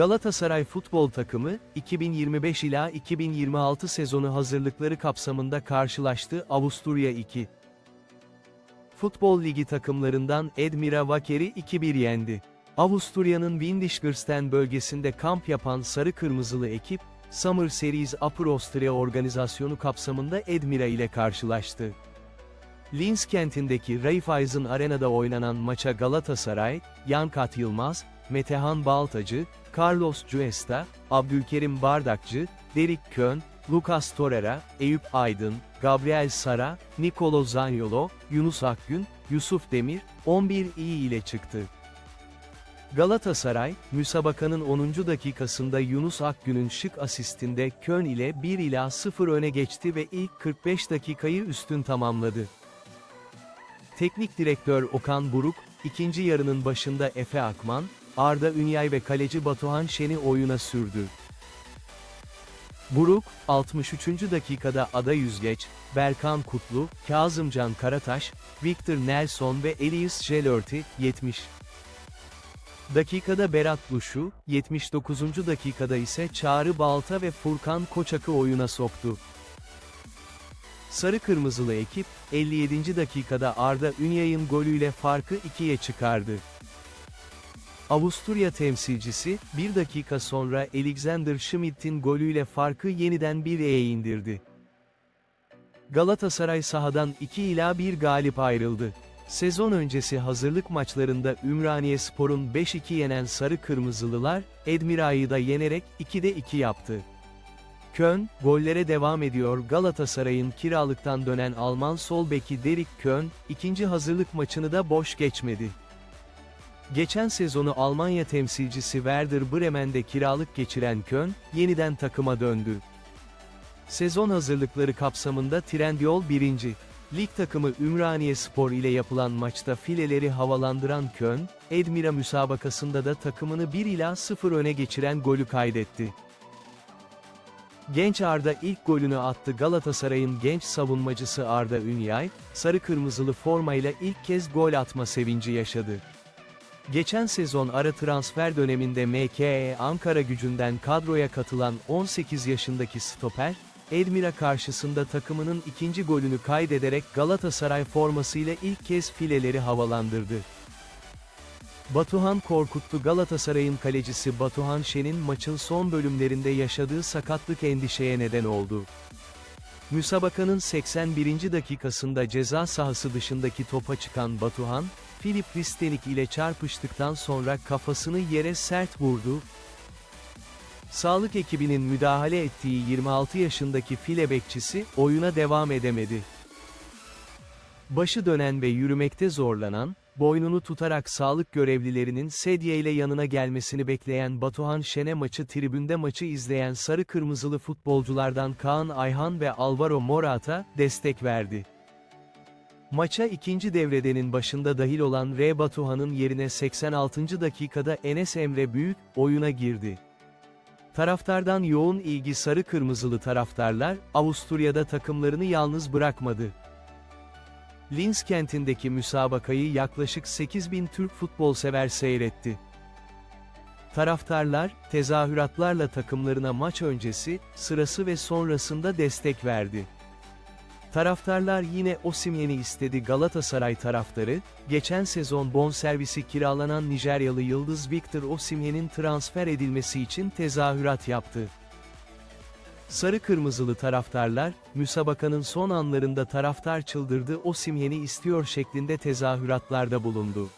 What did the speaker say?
Galatasaray futbol takımı, 2025 ila 2026 sezonu hazırlıkları kapsamında karşılaştığı Avusturya 2. Futbol Ligi takımlarından Edmira Vaker'i 2-1 yendi. Avusturya'nın Windisgersten bölgesinde kamp yapan sarı kırmızılı ekip, Summer Series Upper Austria organizasyonu kapsamında Edmira ile karşılaştı. Linz kentindeki Raiffeisen Arena'da oynanan maça Galatasaray, Yankat Yılmaz, Metehan Baltacı, Carlos Cuesta, Abdülkerim Bardakçı, Derik Kön, Lucas Torreira, Eyüp Aydın, Gabriel Sara, Nicolo Zaniolo, Yunus Akgün, Yusuf Demir, 11 iyi ile çıktı. Galatasaray, müsabakanın 10. dakikasında Yunus Akgün'ün şık asistinde Kön ile 1 ila 0 öne geçti ve ilk 45 dakikayı üstün tamamladı. Teknik direktör Okan Buruk, ikinci yarının başında Efe Akman, Arda Ünyay ve kaleci Batuhan Şen'i oyuna sürdü. Buruk, 63. dakikada Ada Yüzgeç, Berkan Kutlu, Kazımcan Karataş, Victor Nelson ve Elias Jelörti, 70. Dakikada Berat Luşu, 79. dakikada ise Çağrı Balta ve Furkan Koçak'ı oyuna soktu. Sarı Kırmızılı ekip, 57. dakikada Arda Ünyay'ın golüyle farkı 2'ye çıkardı. Avusturya temsilcisi, bir dakika sonra Alexander Schmidt'in golüyle farkı yeniden 1'e indirdi. Galatasaray sahadan 2 ila 1 galip ayrıldı. Sezon öncesi hazırlık maçlarında Ümraniye Spor'un 5-2 yenen Sarı Kırmızılılar, Edmira'yı da yenerek 2'de 2 yaptı. Kön, gollere devam ediyor Galatasaray'ın kiralıktan dönen Alman sol beki Derik Kön, ikinci hazırlık maçını da boş geçmedi. Geçen sezonu Almanya temsilcisi Werder Bremen'de kiralık geçiren Kön, yeniden takıma döndü. Sezon hazırlıkları kapsamında Trendyol 1. Lig takımı Ümraniye Spor ile yapılan maçta fileleri havalandıran Kön, Edmira müsabakasında da takımını 1 ila 0 öne geçiren golü kaydetti. Genç Arda ilk golünü attı Galatasaray'ın genç savunmacısı Arda Ünyay, sarı kırmızılı formayla ilk kez gol atma sevinci yaşadı. Geçen sezon ara transfer döneminde MKE Ankara gücünden kadroya katılan 18 yaşındaki stoper, Edmira karşısında takımının ikinci golünü kaydederek Galatasaray formasıyla ilk kez fileleri havalandırdı. Batuhan korkuttu Galatasaray'ın kalecisi Batuhan Şen'in maçın son bölümlerinde yaşadığı sakatlık endişeye neden oldu. Müsabakanın 81. dakikasında ceza sahası dışındaki topa çıkan Batuhan, Filip Ristenik ile çarpıştıktan sonra kafasını yere sert vurdu. Sağlık ekibinin müdahale ettiği 26 yaşındaki file bekçisi, oyuna devam edemedi. Başı dönen ve yürümekte zorlanan, boynunu tutarak sağlık görevlilerinin sedye ile yanına gelmesini bekleyen Batuhan Şen'e maçı tribünde maçı izleyen sarı kırmızılı futbolculardan Kaan Ayhan ve Alvaro Morata, destek verdi. Maça ikinci devredenin başında dahil olan R. Batuhan'ın yerine 86. dakikada Enes Emre Büyük, oyuna girdi. Taraftardan yoğun ilgi sarı kırmızılı taraftarlar, Avusturya'da takımlarını yalnız bırakmadı. Linz kentindeki müsabakayı yaklaşık 8000 Türk futbol sever seyretti. Taraftarlar, tezahüratlarla takımlarına maç öncesi, sırası ve sonrasında destek verdi. Taraftarlar yine Osimhen'i istedi Galatasaray taraftarı, geçen sezon bonservisi kiralanan Nijeryalı yıldız Victor Osimhen'in transfer edilmesi için tezahürat yaptı. Sarı kırmızılı taraftarlar, müsabakanın son anlarında taraftar çıldırdı Osimhen'i istiyor şeklinde tezahüratlarda bulundu.